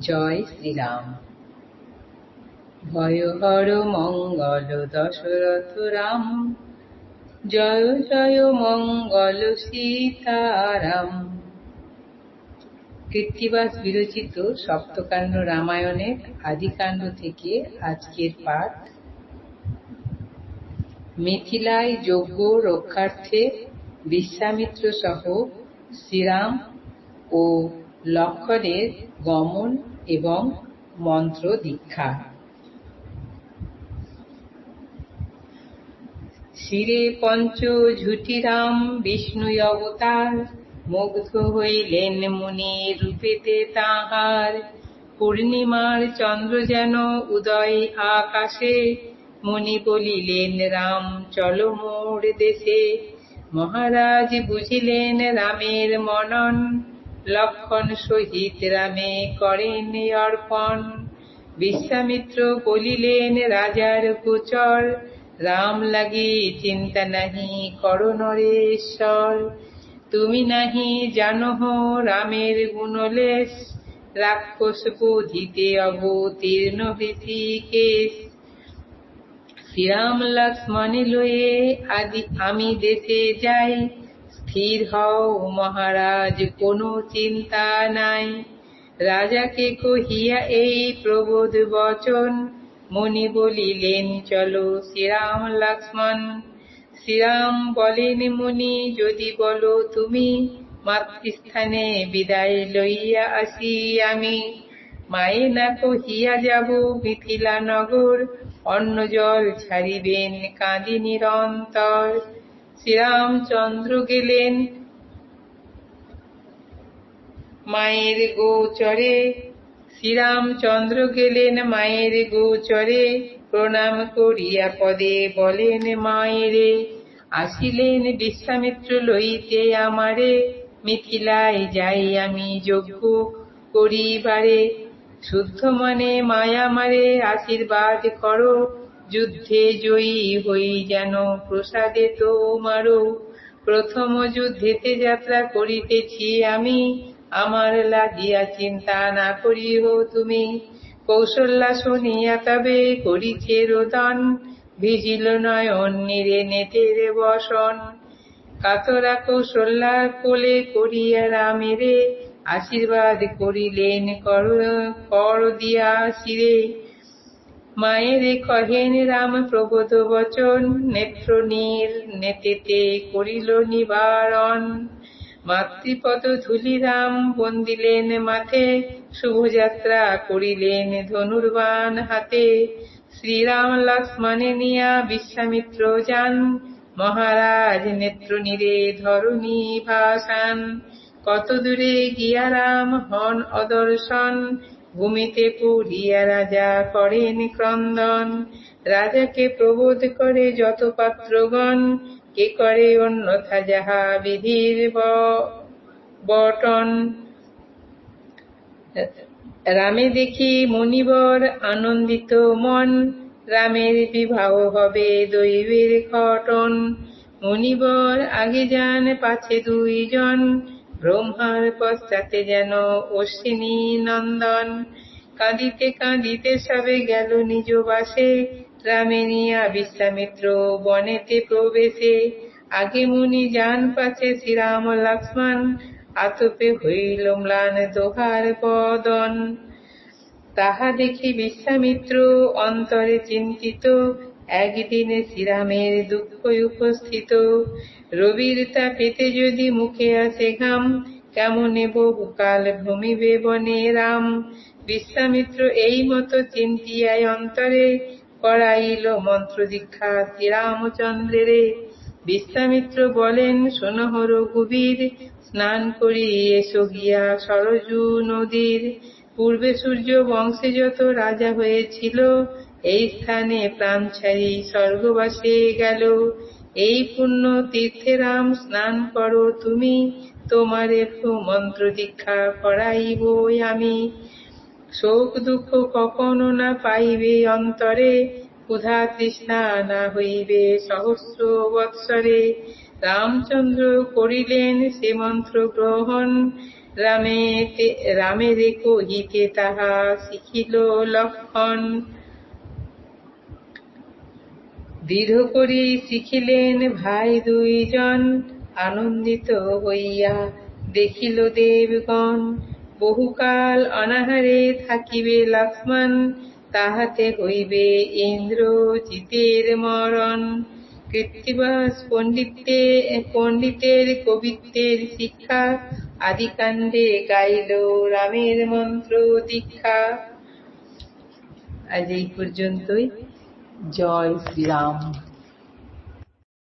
জয় শ্রীরাম। ভয় হর মঙ্গল দশরথ রাম। জয় জয় মঙ্গল সীতারাম। কৃত্তিবাস বিরচিত সপ্তকাণ্ড রামায়ণের আদিকাণ্ড থেকে আজকের পাঠ। মিথিলায় যজ্ঞ রক্ষার্থে বিশ্বামিত্র সহ শ্রীরাম ও লক্ষণের গমন এবং মন্ত্র দীক্ষা শিরে পঞ্চ ঝুটিরাম বিষ্ণু অবতার, মুগ্ধ হইলেন মুনি রূপেতে তাহার। পূর্ণিমার চন্দ্র যেন উদয় আকাশে, মুনি বলিলেন, রাম, চল মোর দেশে। মহারাজ বুঝিলেন, রামের মনন লক্ষণ সহিত রামে করেন অর্পণ। বিশ্বামিত্র বলিলেন, রাজার গোচর রাম লাগি চিন্তা নাহি, করো নরেশ্বর। তুমি নাহি জানো রামের গুণলেশ, রাক্ষস বোধিতে অবতীর্ণ হৃষিকেশ শ্রীরাম লক্ষ্মণে লয়ে আদি আমি দেশে যাই স্থির হও মহারাজ, কোনো চিন্তা নাই। রাজাকে কহিয়া এই প্রবোধ বচন মনি বলিলেন, চলো শ্রীরাম লক্ষ্মণ। শ্রীরাম বলেন মুনি যদি বলো তুমি মাতৃস্থানে বিদায় লইয়া আসি আমি। মায়ে না কহিয়া যাব মিথিলা নগর, অন্ন জল ছাড়িবেন কাঁদি নিরন্তর শ্রীরামচন্দ্র গেলেন। মায়ের গোচরে শ্রীরামচন্দ্র গেলেন, মায়ের গোচরে প্রণাম করিয়া পদে বলেন, মায়েরে, আসিলেন বিশ্বামিত্র লইতে আমারে, মিথিলায় যাই আমি যজ্ঞ করিবারে। শুদ্ধ মনে মায়া মারে, আশীর্বাদ করো যুদ্ধে জয়ী হই যেন প্রসাদে তোমারও। প্রথম যুদ্ধেতে যাত্রা করিতেছি আমি, আমার লাগিয়া চিন্তা না করিও তুমি। কৌশল্যা শুনিয়া তবে করিছে রোদন, ভিজিল নয়ন নিরে নেতের বসন। কাতরা কৌশল্যা কোলে করিয়া রামেরে আশীর্বাদ করিলেন কর কর দিয়া শিরে। মায়ের কহেন রাম, প্রবোধ বচন, নেত্র নীল নেতেতে করিল নিবারণ। মাতৃপদ ধুলিরাম বন্দিলেন মাথে শুভযাত্রা করিলেন ধনুর্বান হাতে। শ্রীরাম লক্ষ্মণে নিয়া বিশ্বামিত্র যান, মহারাজ নেত্র নিরে ধরণী ভাসান। কত দূরে গিয়া রাম হন অদর্শন ভূমিতে পড়িয়া রাজা করেন ক্রন্দন। রাজাকে প্রবোধ করে যত পাত্রগণ, কে করে অন্যথা যাহা বিধির বটন। রামে দেখি মনিবর আনন্দিত মন, রামের বিবাহ হবে দৈবের ঘটন মনিবর আগে যান পাছে দুইজন ব্রহ্মার পশ্চাতে যেন অশ্বিনী নন্দন কাঁদিতে কাঁদিতে সবে গেল নিজ বাসে। রামে নিয়া বিশ্বামিত্র বনেতে প্রবেশে। আগে মুনি যান পাছে শ্রীরাম লক্ষ্মণ, আতপে হইল ম্লান দোহার বদন। তাহা দেখি বিশ্বামিত্র অন্তরে চিন্তিত একদিনে শ্রীরামের দুঃখ উপস্থিত। রবির তাপেতে যদি মুখে আসে ঘাম, কেমনে বহুকাল ভূমিবে বনে রাম? বিশ্বামিত্র এই মতো চিন্তিয়ায় অন্তরে করাইল মন্ত্র দীক্ষা শ্রীরামচন্দ্রেরে বিশ্বামিত্র বলেন শোনহ রঘুবীর, স্নান করি এসো গিয়া সরজু নদীর। পূর্বে সূর্য বংশে যত রাজা হয়েছিল এই স্থানে প্রাণ ছাড়ি স্বর্গবাসে গেল। এই পুণ্য তীর্থে রাম, স্নান করো তুমি। তোমারে মন্ত্র দীক্ষা করাইব আমি। শোক দুঃখ কখনো না পাইবে অন্তরে। ক্ষুধা তৃষ্ণা না হইবে সহস্র বৎসরে। রামচন্দ্র করিলেন সে মন্ত্র গ্রহণ। রামে রামের কহিতে তাহা শিখিল লক্ষণ। দৃঢ় করি শিখিলেন ভাই দুইজন। আনন্দিত হইয়া দেখিল দেবগণ, বহুকাল অনাহারে থাকিবে লক্ষ্মণ, তাহাতে হইবে ইন্দ্র জিতের মরণ। কৃত্তিবাস পণ্ডিতে, পণ্ডিতের কবিত্বের শিক্ষা, আদিকাণ্ডে গাইল রামের মন্ত্র দীক্ষা। আজ এই পর্যন্তই। জয় শ্রীরাম